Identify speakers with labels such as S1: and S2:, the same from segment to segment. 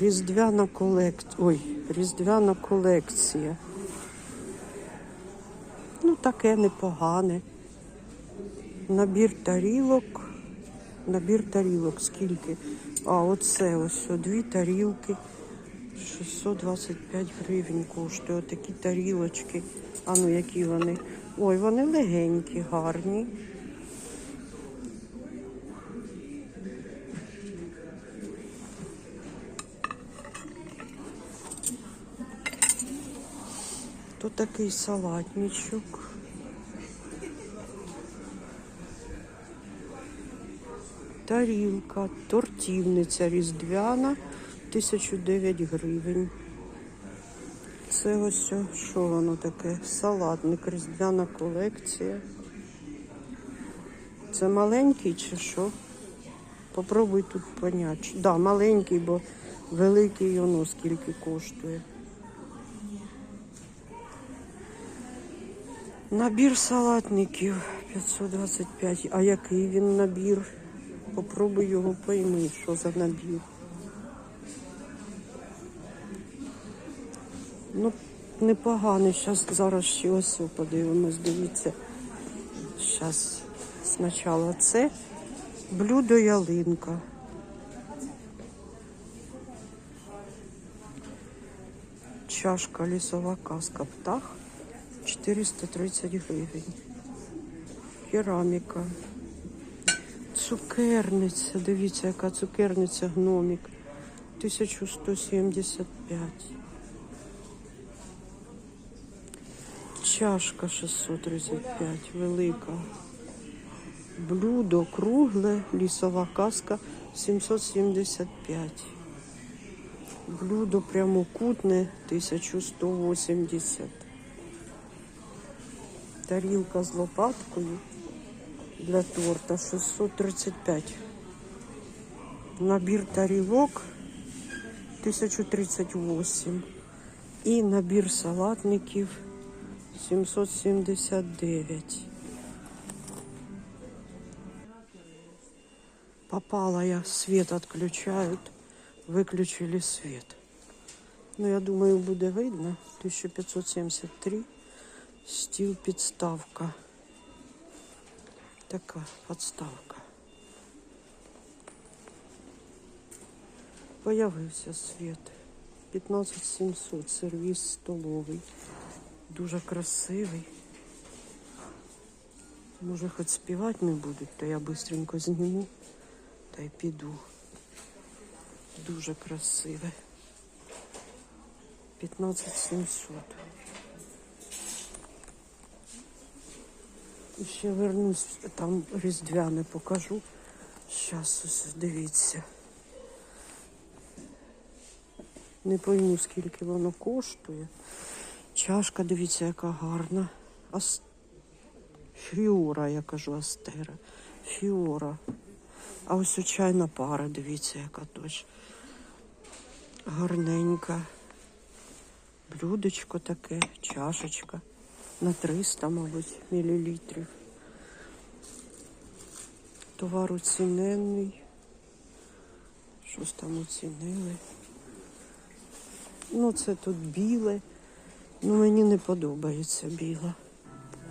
S1: Різдвяна колекція. Ой, різдвяна колекція. Ну, таке непогане. Набір тарілок. Набір тарілок скільки? А, оце ось дві тарілки. 625 гривень коштує. Отакі тарілочки. А ну які вони? Ой, вони легенькі, гарні. Тут такий салатничок. Тарілка, тортівниця різдвяна, 1009 гривень. Це ось що воно таке? Салатник, різдвяна колекція. Це маленький чи що? Попробуй тут поняти. Да, маленький, бо великий воно скільки коштує. Набір салатників 525. А який він набір? Попробуй його пойми, що за набір. Ну, непоганий. Щас, зараз ще ось подивимось, дивіться. Зараз спочатку це блюдо ялинка. Чашка лісова казка птах 430 гривень. Кераміка. Цукерниця. Дивіться, яка цукерниця гномік. 1175. Чашка 635, велика. Блюдо кругле, лісова казка 775. Блюдо прямокутне 1180. Тарілка з лопаткою для торта 635. Набір тарілок 1038. І набір салатників 779. Попала я, свет отключают, выключили свет. Ну, я думаю, буде видно. 1573. Стіл підставка. Така подставка. Появився світ. 15700, сервіс столовий. Дуже красивий. Може, хоч співати не будуть, то я швидко зніму та й піду. Дуже красиве. 15700. Ще вернусь, там різдвяне покажу. Щас ось дивіться. Не пойму, скільки воно коштує. Чашка, дивіться, яка гарна. Ас... Фіора, я кажу, Астера. Фіора. А ось чайна пара, дивіться, яка теж гарненька. Блюдечко таке, чашечка. На 300, мабуть, мілілітрів. Товар оцінений. Щось там оцінили. Ну, це тут біле. Ну, мені не подобається біла.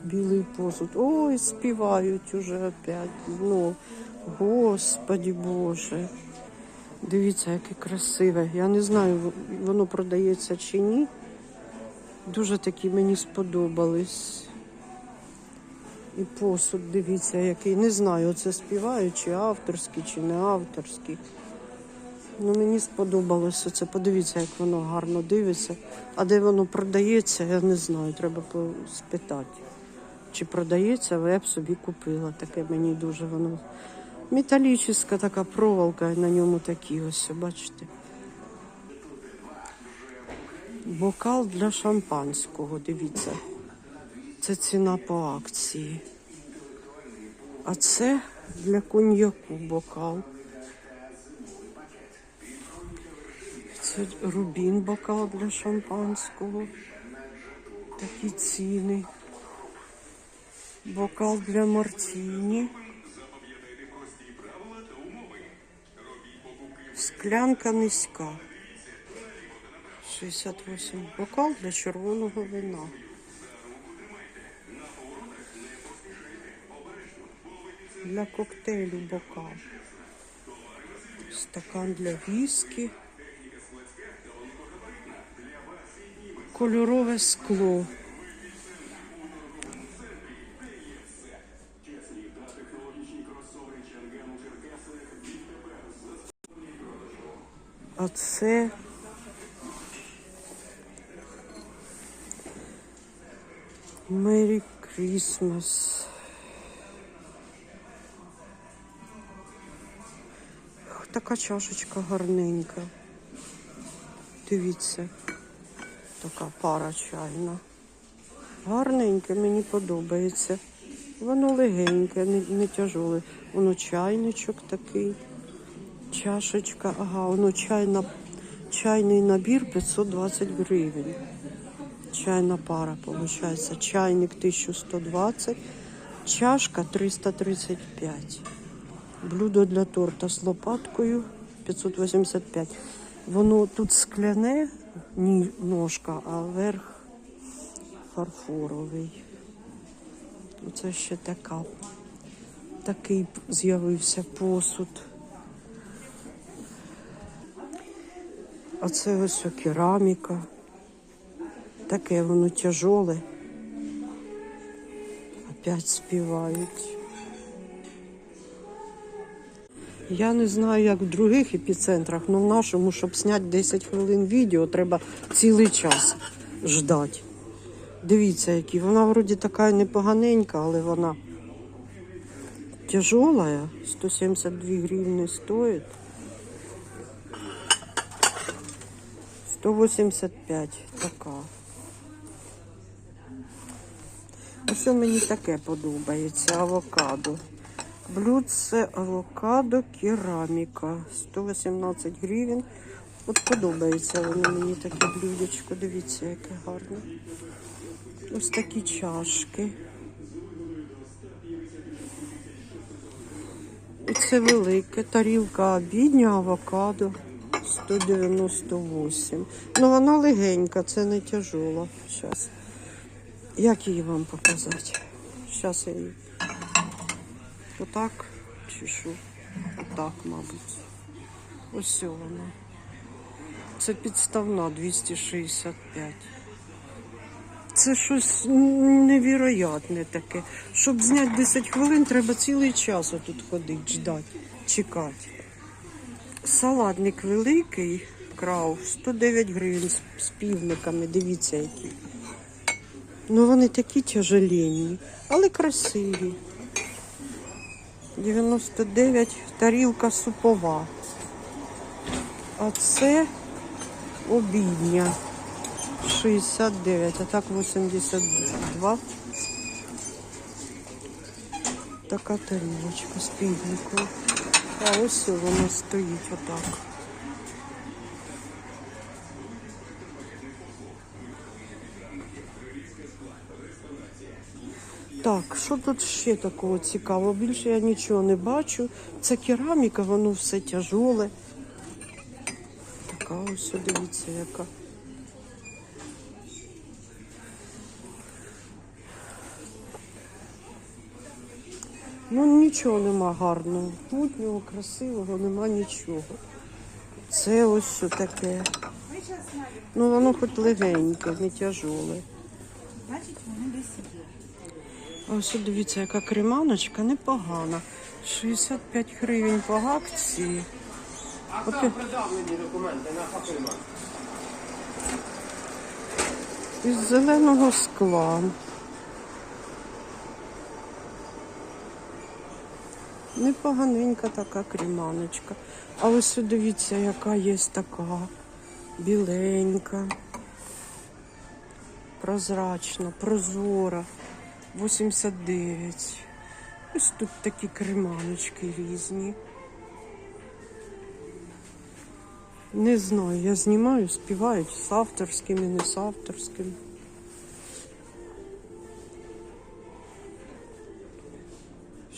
S1: Білий посуд. Ой, співають уже опять. Ну, господі Боже. Дивіться, яке красиве. Я не знаю, воно продається чи ні. Дуже такі мені сподобались. І посуд, дивіться, який. Не знаю, це співають, чи авторський, чи не авторський. Ну, мені сподобалося це. Подивіться, як воно гарно дивиться. А де воно продається, я не знаю. Треба спитати. Чи продається, але я б собі купила. Таке мені дуже воно. Металічна така проволока, на ньому такі ось, бачите. Бокал для шампанського, дивіться. Це ціна по акції. А це для коньяку бокал. Це рубін бокал для шампанського. Такі ціни. Бокал для мартіні. Склянка низька. 68. Бокал для червоного вина. Для коктейлю бокал. Стакан для віскі. Кольорове скло. А це Merry Christmas. Така чашечка гарненька. Дивіться, така пара чайна. Гарненьке, мені подобається. Воно легеньке, не, не тяжоле. Воно чайничок такий. Чашечка, ага, воно чайна, чайний набір 520 гривень. Чайна пара, виходить. Чайник 1120, чашка 335. Блюдо для торта з лопаткою 585. Воно тут скляне ні, ножка, а верх фарфоровий. Оце ще така. Такий з'явився посуд. А це ось кераміка. Таке воно тяжоле. Опять співають. Я не знаю, як в других епіцентрах, але в нашому, щоб зняти 10 хвилин відео, треба цілий час ждати. Дивіться, які. Вона вроді така непоганенька, але вона тяжелая. 172 гривни стоїть. 185 така. Ось мені таке подобається авокадо. Блюдце авокадо кераміка. 118 гривень. От подобається воно мені таке блюдечко. Дивіться, яке гарне. Ось такі чашки. І це велике. Тарілка обідня авокадо. 198. Ну вона легенька, це не тяжола. Зараз. Як її вам показати? Зараз я її. Отак що? Отак, мабуть. Ось вона. Це підставна 265. Це щось невіроятне таке. Щоб зняти 10 хвилин, треба цілий час отут ходити, ждати, чекати. Салатник великий, крав, 109 гривень з- півниками, дивіться які. Ну вони такі тяжеленні, але красиві. 99 тарілка супова. А це обідня. 69, а так 82. Така тарілочка з півником. А ось вона стоїть отак. Так, що тут ще такого цікавого? Більше я нічого не бачу. Це кераміка, воно все тяжоле. Така ось, дивіться, яка. Ну нічого нема гарного. Мутнього, красивого, нема нічого. Це ось що таке. Ну воно хоч легеньке, не тяжоле.
S2: Значить, вони десь є.
S1: А ось дивіться, яка креманочка непогана. 65 гривень по акції.
S3: А там придавлені документи на факельман.
S1: Із зеленого скла. Непоганенька така креманочка. А ось дивіться, яка є така біленька, прозрачна, прозора. 89. Ось тут такі креманочки різні. Не знаю, я знімаю, співають з авторським і не з авторським.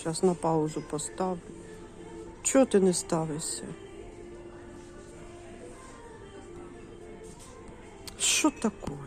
S1: Зараз на паузу поставлю. Чого ти не ставишся? що таке?